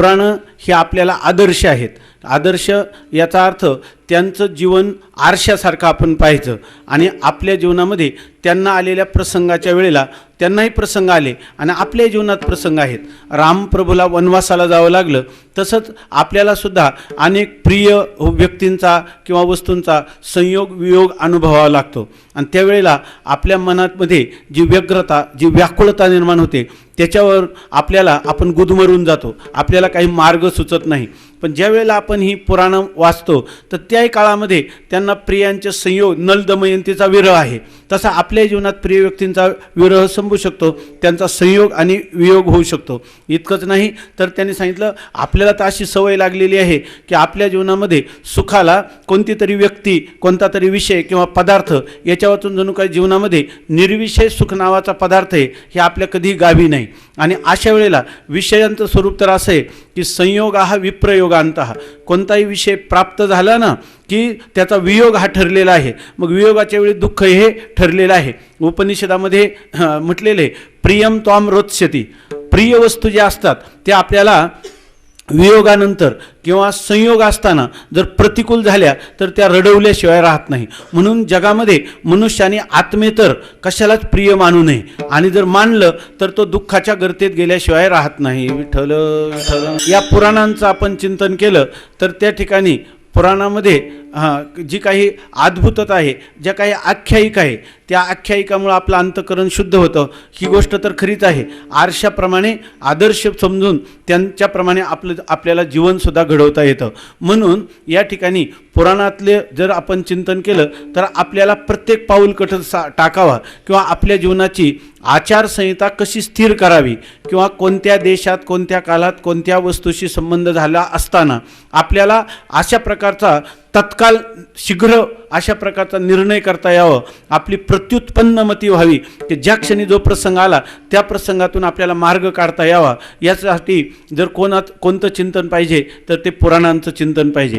पुराणं हे आपल्याला आदर्श आहेत. आदर्श याचा अर्थ त्यांचं जीवन आरशासारखं आपण पाहायचं. आणि आपल्या जीवनामध्ये त्यांना आलेल्या प्रसंगाच्या वेळेला त्यांनाही प्रसंग आले आणि आपल्या जीवनात प्रसंग आहेत. रामप्रभूला वनवासाला जावं लागलं तसंच आपल्यालासुद्धा अनेक प्रिय व्यक्तींचा किंवा वस्तूंचा संयोग वियोग अनुभवावा लागतो. आणि त्यावेळेला आपल्या मनामध्ये जी व्यग्रता जी व्याकुळता निर्माण होते त्याच्यावर आपल्याला आपण गुदमरून जातो. आपल्याला काही मार्ग सुचत नाही. पण ज्या वेळेला आपण ही पुराणं वाचतो तर त्याही काळामध्ये त्यांना प्रियांचे संयोग नल दमयंतीचा विरह आहे. तसा आपल्या जीवनात प्रिय व्यक्तींचा विरह संभू शकतो त्यांचा संयोग आणि वियोग होऊ शकतो. इतकंच नाही तर त्यांनी सांगितलं आपल्याला तर अशी सवय लागलेली आहे की आपल्या जीवनामध्ये सुखाला कोणती तरी व्यक्ती कोणता तरी विषय किंवा पदार्थ याच्यावरून जणू काही जीवनामध्ये निर्विषय सुख नावाचा पदार्थ आहे हे आपल्या कधी गावी नाही. आणि अशा वेळेला विषयांचं स्वरूप तर असं आहे की संयोग हा विप्रयोग. हा कोणताही विषय प्राप्त झाला ना की त्याचा वियोग हा ठरलेला आहे. मग वियोगाच्या वेळी दुःख हे ठरलेलं आहे. उपनिषदामध्ये म्हटलेले प्रियम त्वाम रोत्स्यती. प्रिय वस्तू ज्या असतात त्या आपल्याला वियोगानंतर किंवा संयोग असताना जर प्रतिकूल झाल्या तर त्या रडवल्याशिवाय राहत नाही. म्हणून जगामध्ये मनुष्याने आत्मेतर कशालाच प्रिय मानू नये. आणि जर मानलं तर तो दुःखाच्या गर्तेत गेल्याशिवाय राहत नाही. विठ्ठल विठ्ठल. या पुराणांचं आपण चिंतन केलं तर त्या ठिकाणी पुराणामध्ये जी काही अद्भुतता आहे ज्या काही आख्यायिका आहे त्या आख्यायिकामुळं आपलं अंतकरण शुद्ध होतं. ही गोष्ट तर खरीच आहे. आरशाप्रमाणे आदर्श समजून त्यांच्याप्रमाणे आपलं आपल्याला जीवनसुद्धा घडवता येतं. म्हणून या ठिकाणी पुराणातले जर आपण चिंतन केलं तर आपल्याला प्रत्येक पाऊल कठं सा टाकावा किंवा आपल्या जीवनाची आचारसंहिता कशी स्थिर करावी किंवा कोणत्या देशात कोणत्या काळात कोणत्या वस्तूशी संबंध झाला असताना आपल्याला अशा प्रकारचा तत्काल शीघ्र अशा प्रकारचा निर्णय करता यावं. आपली प्रत्युत्पन्न मती व्हावी. की ज्या क्षणी जो प्रसंग आला त्या प्रसंगातून आपल्याला मार्ग काढता यावा. यासाठी जर कोणात कोणतं चिंतन पाहिजे तर ते पुराणांचं चिंतन पाहिजे.